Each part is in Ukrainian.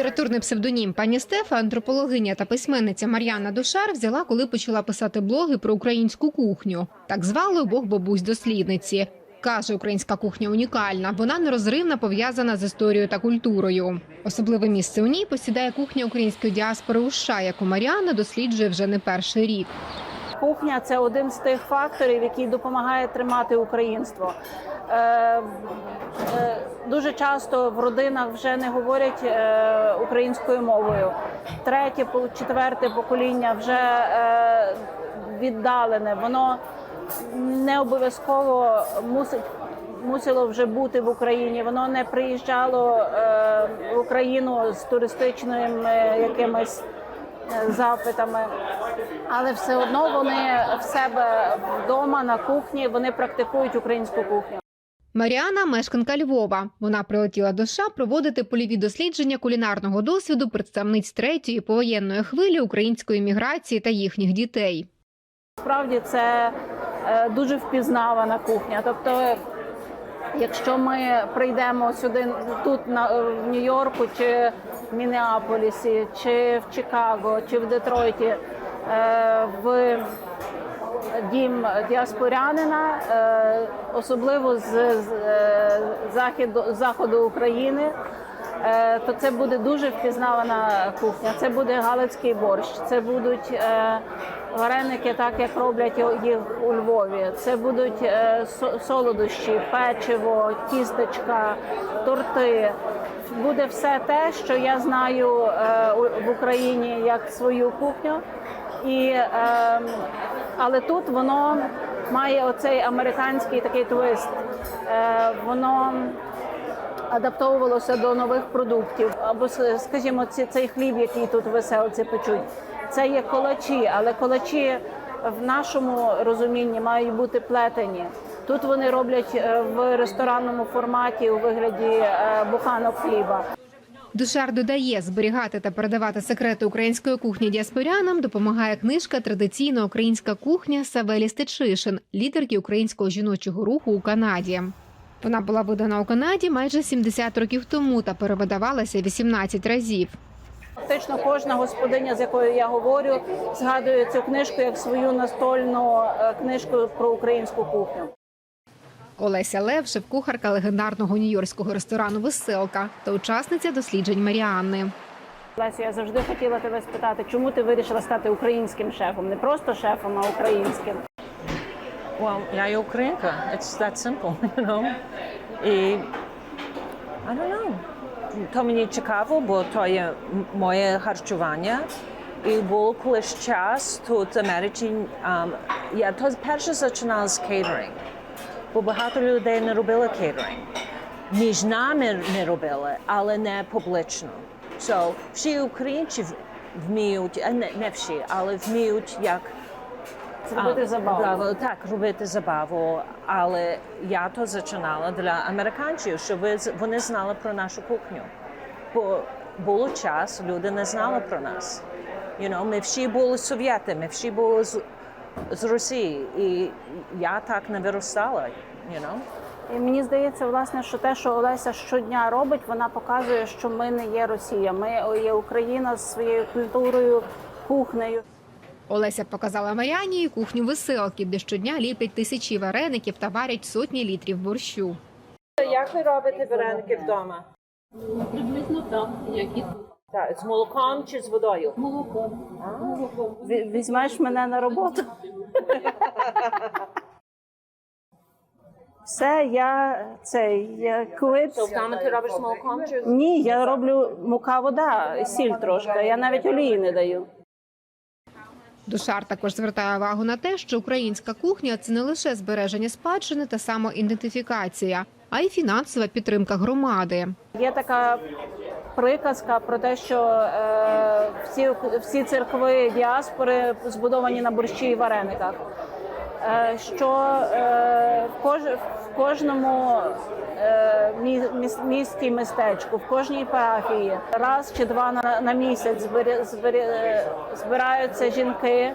Літературний псевдонім пані Стефа, антропологиня та письменниця Мар'яна Душар взяла, коли почала писати блоги про українську кухню. Так звали обох бабусь дослідниці. Каже, українська кухня унікальна. Вона нерозривно пов'язана з історією та культурою. Особливе місце у ній посідає кухня української діаспори США, яку Мар'яна досліджує вже не перший рік. Кухня це один з тих факторів, який допомагає тримати українство. Е, е, дуже часто в родинах вже не говорять е, українською мовою. Третє, четверте покоління вже е, віддалене. Воно не обов'язково мусить. Мусило вже бути в Україні. Воно не приїжджало е, в Україну з туристичними якимись е, запитами, але все одно вони в себе вдома на кухні вони практикують українську кухню. Маріана мешканка Львова. Вона прилетіла до США проводити польові дослідження кулінарного досвіду представниць третьої повоєнної хвилі української міграції та їхніх дітей. Справді це е, дуже впізнавана кухня. Тобто, якщо ми прийдемо сюди тут на в Нью-Йорку, чи в Мінеаполісі, чи в Чикаго, чи в Детройті, е, в дім діаспорянина, е, особливо з, е, західу заходу України. е, То це буде дуже впізнавана кухня. Це буде галицький борщ, це будуть вареники, так як роблять їх у Львові. Це будуть солодощі, печиво, тістечка, торти. Буде все те, що я знаю в Україні як свою кухню. І, е, але тут воно має оцей американський такий твист. Е, воно адаптовувалося до нових продуктів. Або скажімо, цей хліб, який тут веселці печуть, це є колачі, але колачі в нашому розумінні мають бути плетені. Тут вони роблять е, в ресторанному форматі у вигляді е, буханок хліба. Душар додає, зберігати та передавати секрети української кухні діаспорянам допомагає книжка Традиційна українська кухня Савелі Стечишин, лідерки українського жіночого руху у Канаді. Вона була видана у Канаді майже 70 років тому та перевидавалася 18 разів. Фактично кожна господиня, з якою я говорю, згадує цю книжку як свою настольну е, книжку про українську кухню. Олеся Лев, шеф-кухарка легендарного нью-йоркського ресторану Веселка та учасниця досліджень Маріанни. Леся, я завжди хотіла тебе спитати, чому ти вирішила стати українським шефом, не просто шефом, а українським. Well, я є українка. It's that simple, you know. І I don't know. То мені цікаво, бо то є моє харчування. І був колись час тут в Америці. Um, я то перше починала з кейтеринг, бо багато людей не робили кейтеринг. Між нами не робили, але не публічно. So, всі українці вміють, а не, не всі, але вміють як Зробити а, забаву. браво, так, робити забаву. Але я то зачинала для американців, щоб вони знали про нашу кухню. Бо було час, люди не знали про нас. You know, ми всі були совєти, ми всі були з, Росії. І я так не виростала. You know? І мені здається, власне, що те, що Олеся щодня робить, вона показує, що ми не є Росія. Ми є Україна з своєю культурою, кухнею. Олеся показала Маріані кухню Веселки, де щодня ліплять тисячі вареників та варять сотні літрів борщу. Як ви робите вареники вдома? Приблизно так, як і тут. Так, з молоком чи з водою? Молоком. Молоком. Ві- Візьмеш мене на роботу. Все, я цей я. То вдома ти робиш з молоком чи з Ні, я роблю мука, вода, сіль трошки. Я навіть олії не даю. Душар також звертає увагу на те, що українська кухня це не лише збереження спадщини та самоідентифікація, а й фінансова підтримка громади. Є така приказка про те, що е, всі, всі церкви діаспори збудовані на борщі і варениках. Е, що е, в, кож, в кожному е, мі- міс- місті містечку, в кожній парафії раз чи два на, на місяць збері, збері, е, збираються жінки.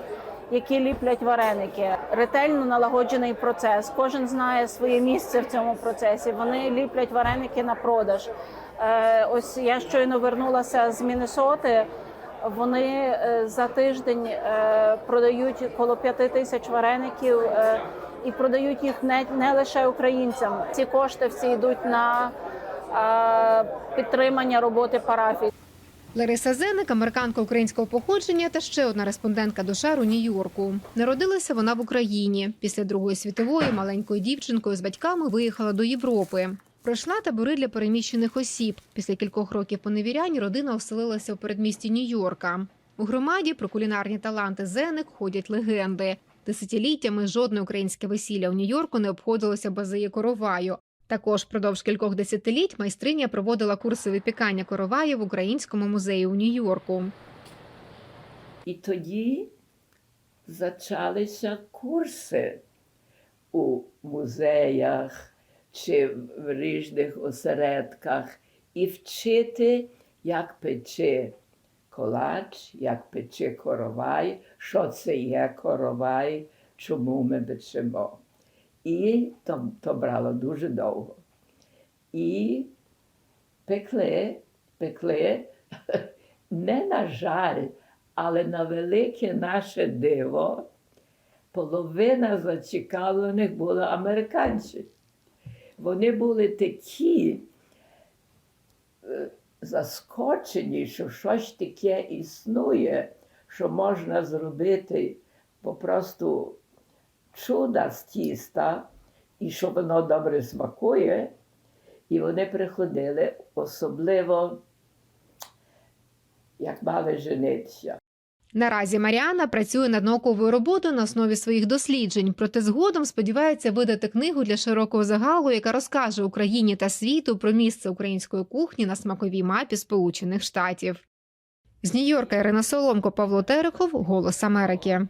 Які ліплять вареники, ретельно налагоджений процес. Кожен знає своє місце в цьому процесі. Вони ліплять вареники на продаж. Е, Ось я щойно вернулася з Міннесоти. Вони е, за тиждень е, продають коло п'яти тисяч вареників і продають їх не, не лише українцям. Ці кошти всі йдуть на підтримання роботи парафій. Лариса Зеник, американка українського походження та ще одна респондентка Душар у Нью-Йорку. Народилася вона в Україні. Після Другої світової маленькою дівчинкою з батьками виїхала до Європи. Пройшла табори для переміщених осіб. Після кількох років поневірянь родина оселилася у передмісті Нью-Йорка. У громаді про кулінарні таланти Зеник ходять легенди. Десятиліттями жодне українське весілля у Нью-Йорку не обходилося без її короваю. Також впродовж кількох десятиліть майстриня проводила курси випікання короваю в українському музеї у Нью-Йорку. І тоді почалися курси у музеях чи в різних осередках і вчити, як пече колач, як пече коровай, що це є коровай, чому ми печемо. І то, то брало дуже довго. І пекли, пекли, не на жаль, але на велике наше диво, половина зацікавлених була американці. Вони були такі е, заскочені, що щось таке існує, що можна зробити попросту чуда з тіста, і що воно добре смакує. І вони приходили особливо, як мали женитися. Наразі Маріана працює над науковою роботою на основі своїх досліджень, проте згодом сподівається видати книгу для широкого загалу, яка розкаже Україні та світу про місце української кухні на смаковій мапі Сполучених Штатів. З Нью-Йорка Ірина Соломко, Павло Терехов, Голос Америки.